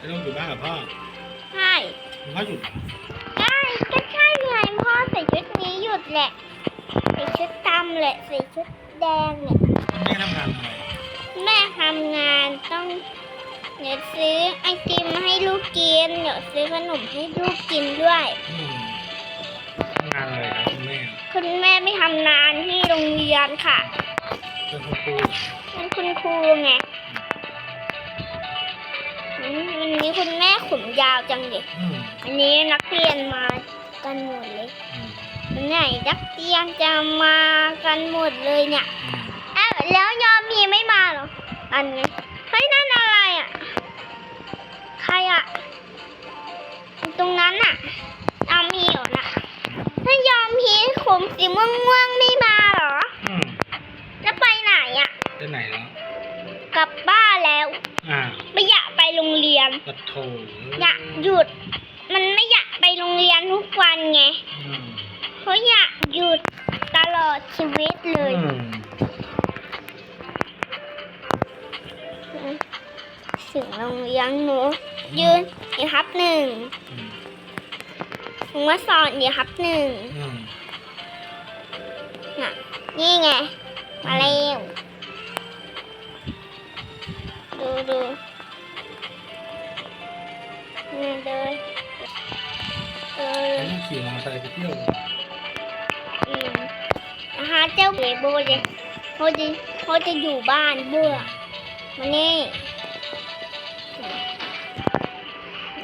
ไม่ต้องอยู่บ้านกับพ่อใช่พ่อหยุดได้ก็ใช่ไงพ่อใส่ชุดนี้หยุดแหละ ใส่ชุดดำแหละ ใส่ชุดแดงเนี่ยแม่ทำงานอะไรแม่ทำงานต้องเดี๋ยวซื้อไอติมให้ลูกกิน เดี๋ยวซื้อขนมให้ลูกกินด้วยอืมทำงานอะไรครับคุณแม่คุณแม่ไม่ทำงานที่โรงเรียนค่ะ เป็นคุณครูเป็นคุณครูไง นนี้คุณแม่ขนยาวจังเลยอืมอันนี้นักเรียนมากันหมดเลยอืมวันไหนนักเรียนจะมากันหมดเลยเนี่ยอืมอ้าวแล้วยอมมีไม่มาเหรอ อันนี้เฮ้ยนั่นอะไรอะ ใครอะ ตรงนั้นอะยอมมีเหรอน่ะถ้ายอมพีขมสีม่วงม่วงๆไม่มาเหรอ อืมแล้วไปไหนอะ ไปไหนแล้วกลับบ้านแล้วอ่าไม่อยากไปโรงเรียน ปัดโถอยากหยุด มันไม่อยากไปโรงเรียนทุกวันไงอืมเขาอยากหยุดตลอดชีวิตเลย อืมถึงโรงเรียนหนูยืนอีกครับหนึ่งอืมหนูมาสอนอีกครับหนึ่งอืมน่ะนี่ไง มาเร็วดูดูนี่ เลยเออแล้วนี่ขี่มอเตอร์ไซค์ไปเที่ยวอืมนะคะเจ้าเบโบเลยเขาจะเขาจะอยู่บ้านเบื่อมานี่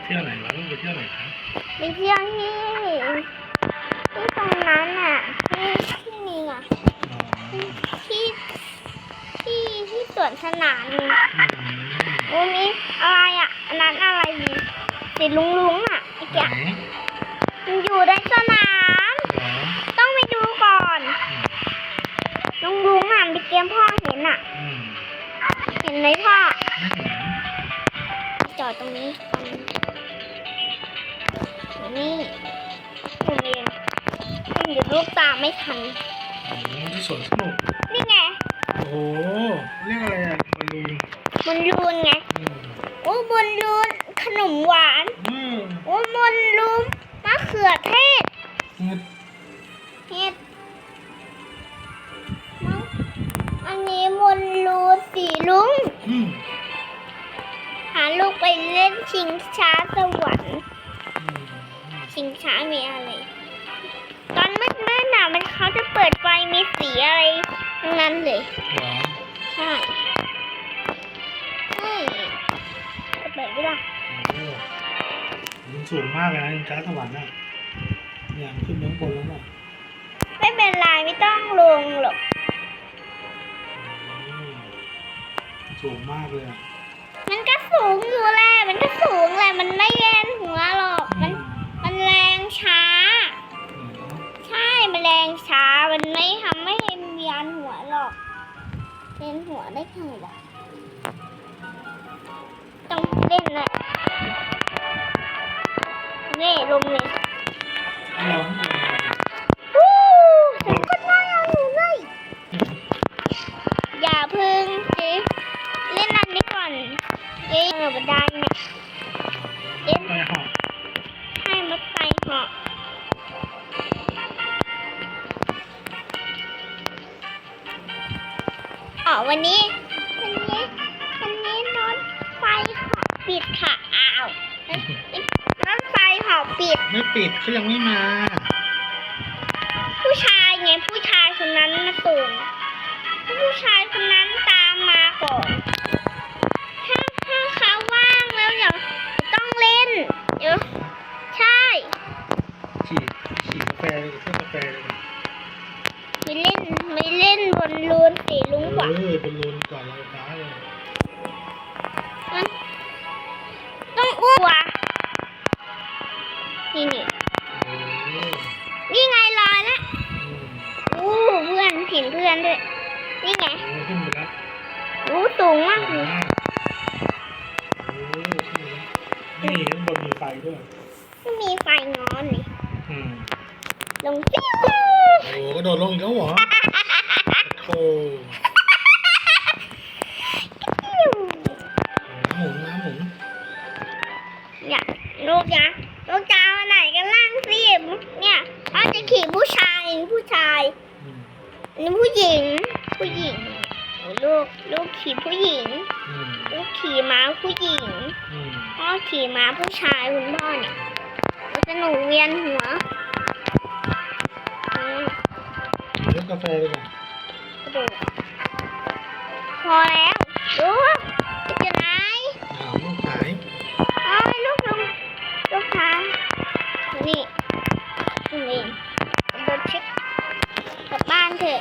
เที่ยวไหนวะลูกไปเที่ยวไหนคะไปเที่ยวที่ที่ตรงนั้นอะที่ที่นี่อะอ๋อที่ที่ที่สวนสนามนี่อืมโอ้นี่อะไรอะอันนั้นอะไรดี สีลุงลุงๆอะไอ้ไหนแกมันอยู่ในสนามเหรอต้องไปดูก่อนอืมลุงลุงๆอะไปเกมพ่อเห็นอะ อืมเห็นไหมพ่อ ไม่เห็นจอดตรงนี้ก่อนนี่โรงเรียนมันอยู่ลูกตามไม่ทันอ๋อที่สวนสนุก นี่ไง โอ้โห เรียกอะไรอะบอลลูนบอลลูนไง อืม โอ้บอลลูนข นมหวานอืมโอ้บอลลูนมะเขือเทศเงินเห็ดมะอันนี้บอลลูนสีลุงอืมหาลูกไปเล่นชิงช้าสวรรค์อืมชิงช้ามีอะไร ตอนมืดมืดๆน่ะมันเขาจะเปิดไฟมีสีอะไรทั้งนั้นเลยเหรอใช่ สูงมากเลยนะช้าสวรรค์น่ะเนี่ยขึ้นไปข้างบนแล้วน่ะไม่เป็นไรไม่ต้องลงหรอกอืมสูงมากเลยอะมันก็สูงอยู่แหละมันก็สูงแหละมันไม่แยนหัวหรอกมัน มันแรงช้าอืมใช่มันแรงช้ามันไม่ทำให้เวียนหัวหรอกเวียนหัวได้ไงล่ะ ลมเล ผู้ชาย ด้วยไม่มีไฟงอนเลยอืมลงฟิวโอ้โหกระโดดลงอีกแล้วเหรอโธ่น้ำหมุนน้ำหมุนลูกนะลูกจะเอาไหนกันล่างสิเนี่ยพ่อจะขี่ผู้ชายผู้ชายอืมอันนี้ผู้หญิง ผู้หญิงโอ้ลูกลูกขี่ผู้หญิงอืมลูกขี่ม้าผู้หญิงอืมพ่อขี่ม้าผู้ชา หัวอืมเลือกกาแฟดีกว่ากระโดดพอแล้วลูกจะอยู่ไหนอ้าวลูกหายเอาให้ลูกลงลูกค้านี่นี่รถชิคกลับบ้านเถอะ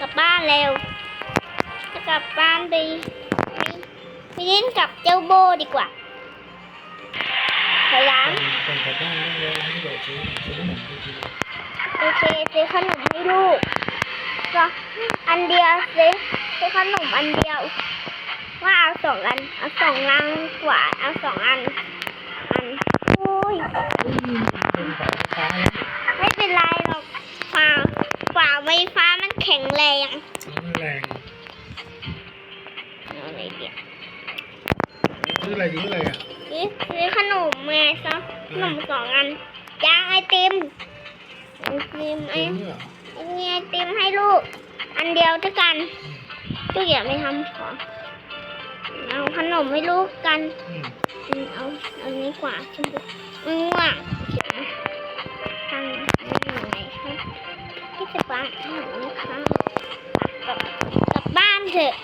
กลับบ้านเร็วจะกลับบ้านไปไปไปเล่นกับเจ้าโบดีกว่า โอเคซื้อขนมให้ลูกก็อันเดียวซื้อซื้อขนมอันเดียว ว่าเอาสองอัน เอาสองลังกว่า เอาสองอัน อันโอ้ยเป็นฝาฟ้าแล้วไม่เป็นไรหรอกฝาฝาไฟฟ้ามันแข็งแรงมันแรงเอาอะไรเดียวซื้ออะไรซื้ออะไรอะซื้อซื้อขนมไงซะขนมสองอัน ยางไอติมไอติมไอซื้อเหรอมีไอติมให้ลูก อันเดียวด้วยกันลูกอย่าไปทำของเอาขนมให้ลูกกันอืมอืมเอาเอานี้กว่าชมพูอืมว่ะเขียนทางนี้ยังไงครับที่จะไปทางนี้ครับกลับกลับบ้านเถอะ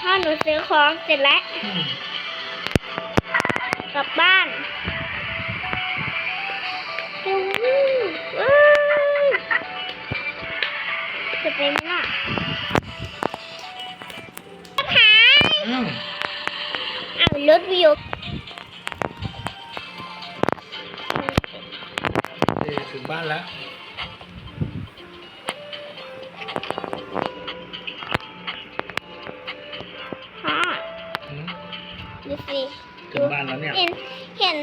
พ่อหนูซื้อของเสร็จแล้วอืมกลับบ้าน จะเป็นไหมล่ะหายอ้าวอ้าวรถวิวเดี๋ยวถึงบ้านแล้วพ่ออืมดูสิถึงบ้านแล้วเนี่ย เห็น เห็น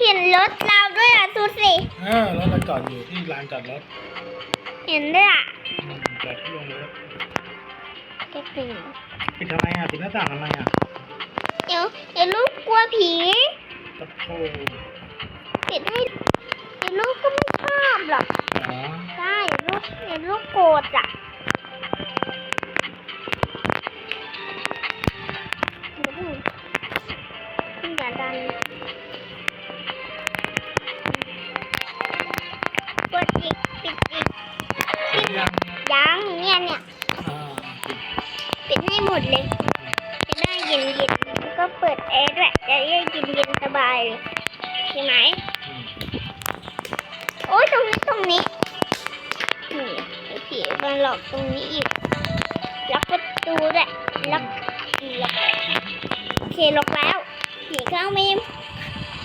เห็นรถเราด้วยอะดูสิเออรถเราจอดอยู่ที่ลานจอดรถ เห็นด้วยอะ จะถึงปิดทำไมอะปิดหน้าต่างทำไมอะเดี๋ยวเดี๋ยวลูกกลัวผีตะโพปิดให้เดี๋ยวลูกก็ไม่ชอบหรอกอ๋อใช่เดี๋ยวลูกเดี๋ยวลูกโกรธอะ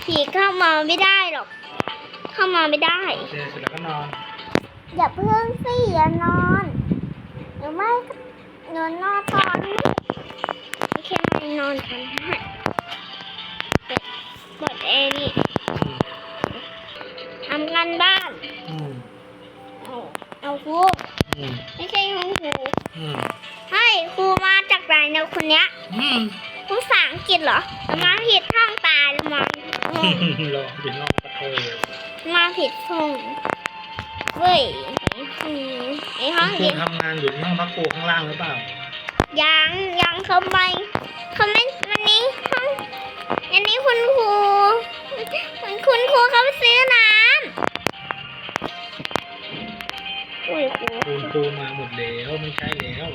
ผีเข้ามาไม่ได้หรอก เข้ามาไม่ได้โอเคเสร็จแล้วก็นอน อย่าเพิ่งสิอย่านอนหรือไม่ก็นอนนอนตอนนี้โอเคนอนทำให้เปิดเปิดแอร์นี่อืมทำงานบ้านอืมเอาเอาครูอืมไม่ใช่ห้องครูอืมให้ครูมาจากไหนเนี่ยคนเนี้ยอืมภาษาอังกฤษเหรอมาผิดห้อง ตายแล้วมั้งรอปิดห้องตะโพมาผิดห้องเว้ยอืมไอห้องครูเรียนทำงานอยู่ที่ห้องพักครูข้างล่างหรือเปล่า ยังยังเขาไม่เขาไม่วันนี้ห้องอันนี้คุณครูคุณครูเขาไปซื้อน้ำอุ้ยครูครูครูมาหมดแล้วไม่ใช่แล้ว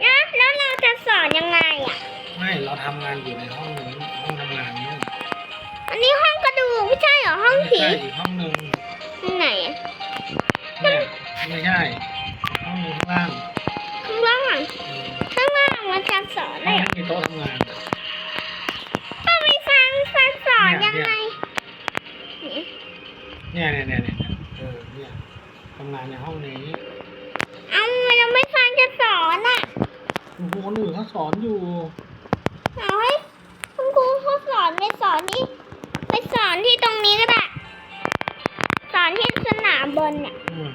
แล้วแล้วเราจะสอนยังไงอะ ไม่เราทำงานอยู่ในห้องนี้ห้องทำงานนี้อั นนี้ห้องกระดูกไม่ใช่เหรอห้องไม่ผีใช่อีกห้องหนึ่งที่ไหนอะเนี่ยไม่ใช่ห้องนี้ข้างล่างข้างล่างอืมข้างล่างมันจะสอนห้ได้องเหรอนี้มีโต๊ะทำงานต้องไปฟังฟังสอนเนี่ยัยงไงนี่เนี่ยเนี่ยเนี่ยเนี่ยเออเนี่ยทำงานในห้องนี้เอ้ามันยังไม่ฟังจะสอนอะคุณครูคนอื่นเขาสอนอยู่เอาให้คุณครูเขาสอนไปสอนที่ไปส อนที่ตรงนี้ก็ได้สอนที่สนามบนเนี่ยอืม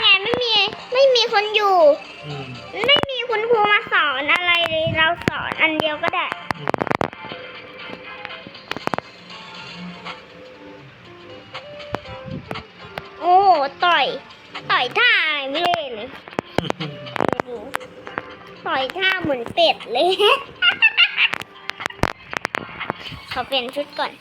ไงไม่มีไม่มีคนอยู่ไม่มีคุณครูมาสอนอะไรเลยเราสอนอันเดียวก็ได้โอ้ต่อย ต่อยท่าไม่เล่นเลยต่อยท่าเหมือนเป็ดเลย ขอเปลี่ยนชุดก่อน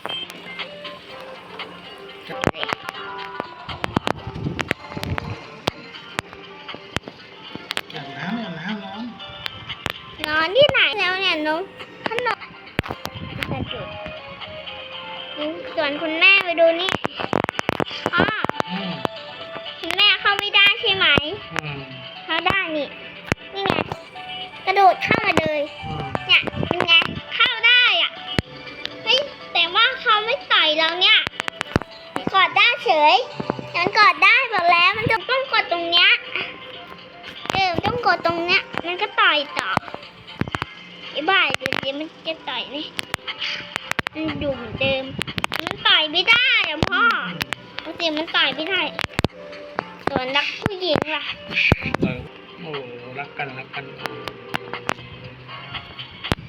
รักกันรักกัน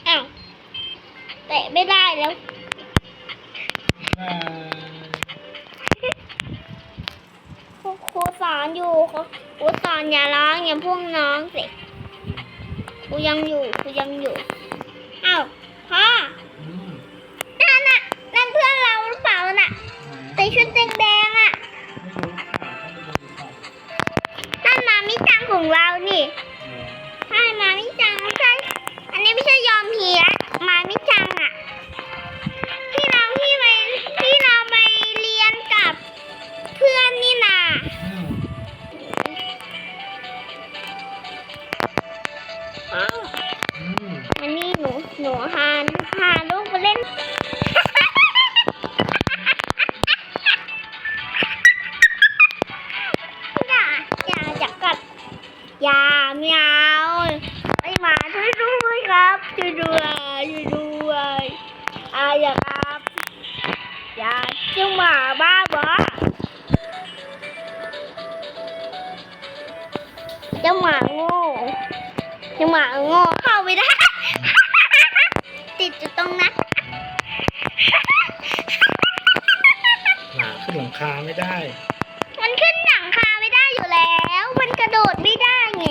อ้าวเตะไม่ได้แล้วอ่าครูครูสอนอยู่ครูครูสอนอย่าร้องอย่าพวกน้องสิครูยังอยู่ครูยังอยู่ เจ้าหมาโง่เจ้าหมาโง่เข้าไม่ได้ ติดอยู่ตรงนั้นหนาขึ้นหลังคาไม่ได้ มันขึ้นหลังคาไม่ได้อยู่แล้ว มันกระโดดไม่ได้ไง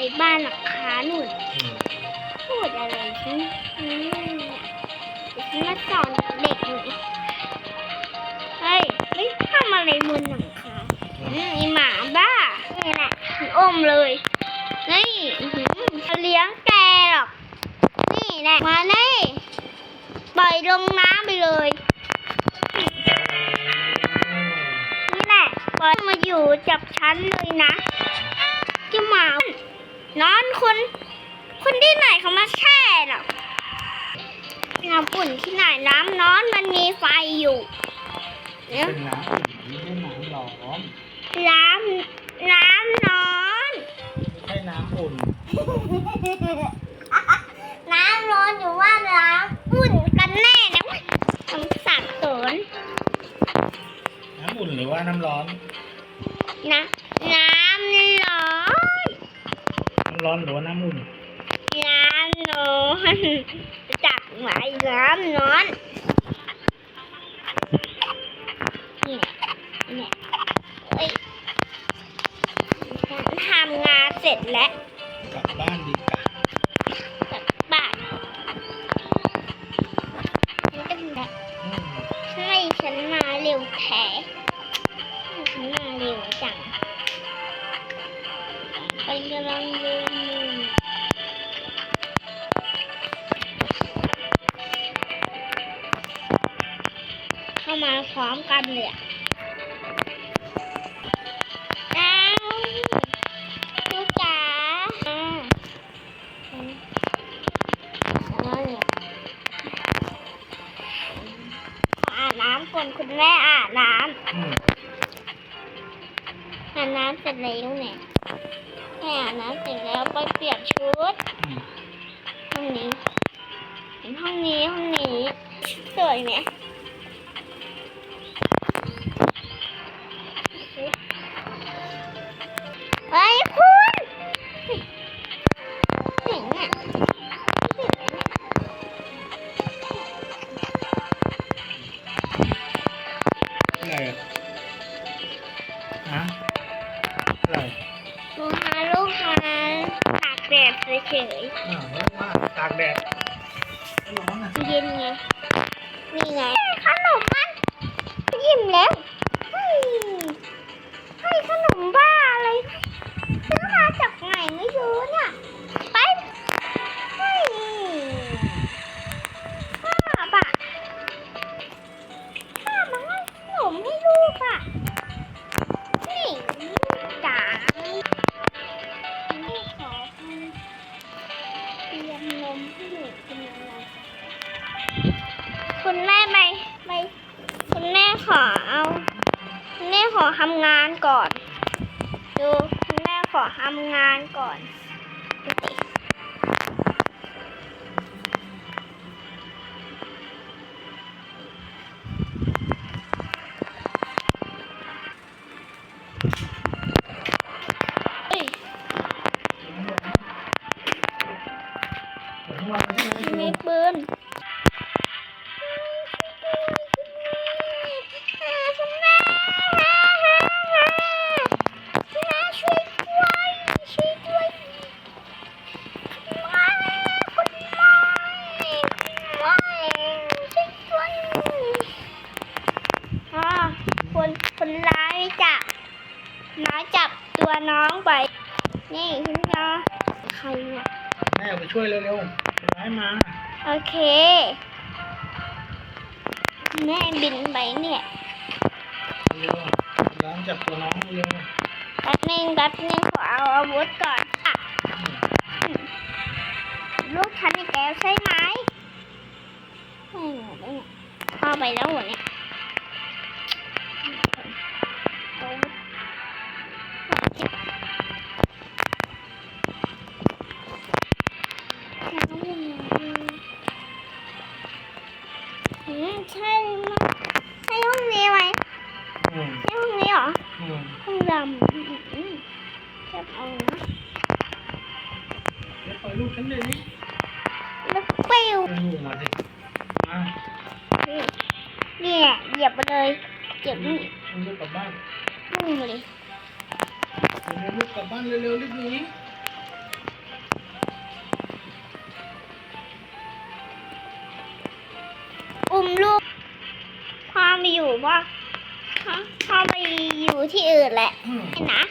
ในบ้านหลังคาหนุนพูดอะไรฉันอืมเดี๋ยวฉันมาสอนเด็กหน่อยเฮ้ยไม่ทำอะไรบนหลังคาอืมมไอหมาบ้านี่แหละมันอมเลยนี่จะเลี้ยงแกหรอก นี่แหละมานี่ปล่อยลงน้ำไปเลยนี่แหละปล่อยมาอยู่จับฉันเลยนะจะหมา นอนคนคนที่ไหนเขามาแช่หรอกน้ำอุ่นที่ไหนน้ำร้อนมันมีไฟอยู่เนี่ยเป็นน้ำอุ่นไม่ใช่น้ำร้อนน้ำน้ำร้อนไม่ใช่น้ำอุ่น น้ำร้อนอยู่ว่าน้ำอุ่นกันแน่นะคำสับสนน้ำอุ่นหรือว่าน้ำร้อน นะ น้ำร้อนน้ำร้อนหรือว่าน้ำอุ่นน้ำร้อนจับไหมน้ำร้อนเนี่ยเนี่ยเอ้ยฉันทำงานเสร็จแล้ว กลับบ้านดี น้ำเสร็จแล้วเนี่ยแม่อาบน้ำเสร็จแล้วไปเปลี่ยนชุดอืมห้องนี้เห็นห้องนี้ห้องนี้สวยไหม มีปืน จับตัวน้องเร็แป๊บนึงแป๊บนึงขอเอาอาวุธก่อนค่ะ ลูกฉันอีกแล้วใช่ไหมพ่อไปแล้วเนี่ย ลูกฉันเลยนี่แล้วปิ้วเาลูกนี่นี่ยเหยียบไปเลยเหยีบนี่อาลูกกลับบ้านนี่มาเลยเอาลูกกลับบ้านเร็วๆรีบหนีอุ้มลูกพาไปอยู่ว่าพาไปอยู่ที่อื่นแหละอืม นะ